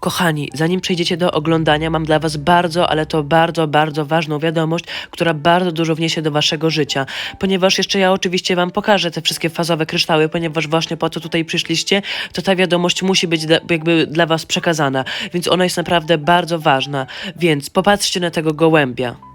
Kochani, zanim przejdziecie do oglądania, mam dla Was bardzo, ale to bardzo, bardzo ważną wiadomość, która bardzo dużo wniesie do Waszego życia. Ponieważ jeszcze ja oczywiście Wam pokażę te wszystkie fazowe kryształy, ponieważ właśnie po co tutaj przyszliście, to ta wiadomość musi być jakby dla Was przekazana. Więc ona jest naprawdę bardzo ważna. Więc popatrzcie na tego gołębia.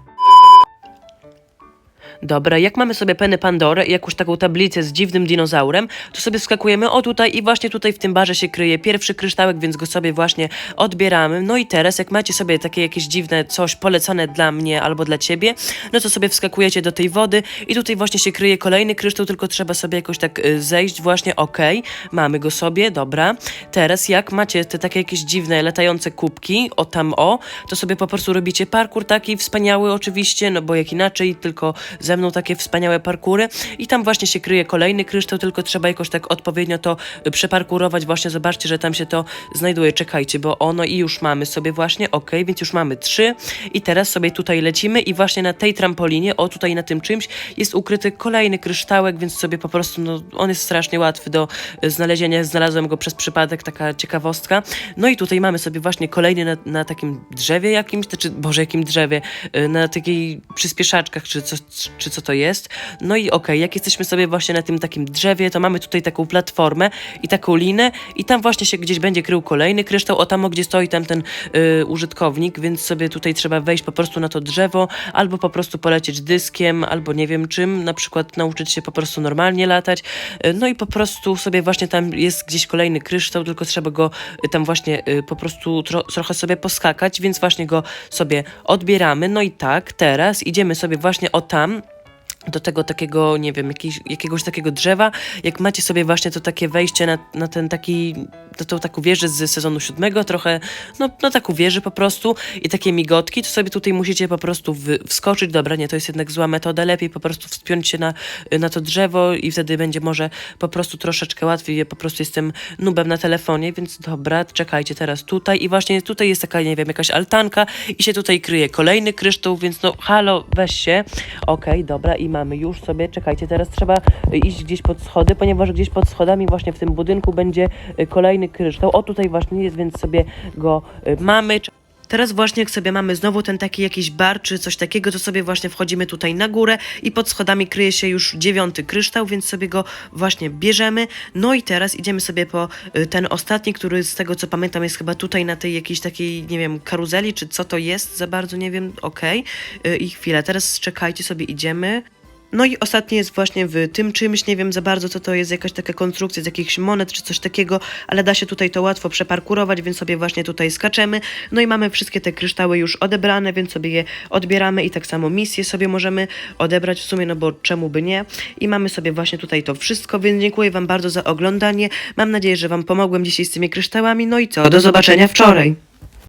Dobra, jak mamy sobie penę Pandorę i jakąś taką tablicę z dziwnym dinozaurem, to sobie wskakujemy o tutaj i właśnie tutaj w tym barze się kryje pierwszy kryształek, więc go sobie właśnie odbieramy. No i teraz, jak macie sobie takie jakieś dziwne coś polecane dla mnie albo dla ciebie, no to sobie wskakujecie do tej wody i tutaj właśnie się kryje kolejny kryształ, tylko trzeba sobie jakoś tak y, zejść właśnie, okej, mamy go sobie, dobra. Teraz jak macie te takie jakieś dziwne latające kubki, o tam o, to sobie po prostu robicie parkour taki wspaniały oczywiście, no bo jak inaczej, tylko ze mną takie wspaniałe parkury. I tam właśnie się kryje kolejny kryształ, tylko trzeba jakoś tak odpowiednio to przeparkurować, właśnie zobaczcie, że tam się to znajduje, czekajcie, bo ono i już mamy sobie właśnie, ok, więc już mamy trzy. I teraz sobie tutaj lecimy i właśnie na tej trampolinie, o tutaj na tym czymś jest ukryty kolejny kryształek, więc sobie po prostu, no on jest strasznie łatwy do y, znalezienia, znalazłem go przez przypadek, taka ciekawostka, no i tutaj mamy sobie właśnie kolejny na, na takim drzewie jakimś, czy boże jakim drzewie, y, na takiej przyspieszaczkach, czy coś, czy co to jest. No i okej, jak jesteśmy sobie właśnie na tym takim drzewie, to mamy tutaj taką platformę i taką linę i tam właśnie się gdzieś będzie krył kolejny kryształ, o tam gdzie stoi tam ten y, użytkownik, więc sobie tutaj trzeba wejść po prostu na to drzewo, albo po prostu polecieć dyskiem, albo nie wiem czym, na przykład nauczyć się po prostu normalnie latać. Y, no i po prostu sobie właśnie tam jest gdzieś kolejny kryształ, tylko trzeba go y, tam właśnie y, po prostu tro, trochę sobie poskakać, więc właśnie go sobie odbieramy. No i tak, teraz idziemy sobie właśnie o tam, do tego takiego, nie wiem, jakiegoś takiego drzewa, jak macie sobie właśnie to takie wejście na, na ten taki, na tą taką wieżę z sezonu siódmego, trochę, no, no taką wieżę po prostu i takie migotki, to sobie tutaj musicie po prostu wy, wskoczyć, dobra, nie, to jest jednak zła metoda, lepiej po prostu wspiąć się na, na to drzewo i wtedy będzie może po prostu troszeczkę łatwiej, ja po prostu jestem nubem na telefonie, więc dobra, czekajcie teraz tutaj. I właśnie tutaj jest taka, nie wiem, jakaś altanka i się tutaj kryje kolejny kryształ, więc no halo, weź się, okej, dobra i mamy już sobie, czekajcie, teraz trzeba y, iść gdzieś pod schody, ponieważ gdzieś pod schodami właśnie w tym budynku będzie y, kolejny kryształ, o tutaj właśnie jest, więc sobie go y, mamy. Teraz właśnie jak sobie mamy znowu ten taki jakiś bar czy coś takiego, to sobie właśnie wchodzimy tutaj na górę i pod schodami kryje się już dziewiąty kryształ, więc sobie go właśnie bierzemy. No i teraz idziemy sobie po ten ostatni, który z tego co pamiętam jest chyba tutaj na tej jakiejś takiej, nie wiem, karuzeli, czy co to jest, za bardzo nie wiem, okej. Y, I chwilę, teraz czekajcie sobie, idziemy. No i ostatni jest właśnie w tym czymś, nie wiem za bardzo co to jest, jakaś taka konstrukcja z jakichś monet czy coś takiego, ale da się tutaj to łatwo przeparkurować, więc sobie właśnie tutaj skaczemy. No i mamy wszystkie te kryształy już odebrane, więc sobie je odbieramy i tak samo misje sobie możemy odebrać w sumie, no bo czemu by nie. I mamy sobie właśnie tutaj to wszystko, więc dziękuję Wam bardzo za oglądanie. Mam nadzieję, że Wam pomogłem dzisiaj z tymi kryształami. No i co? Do zobaczenia wczoraj.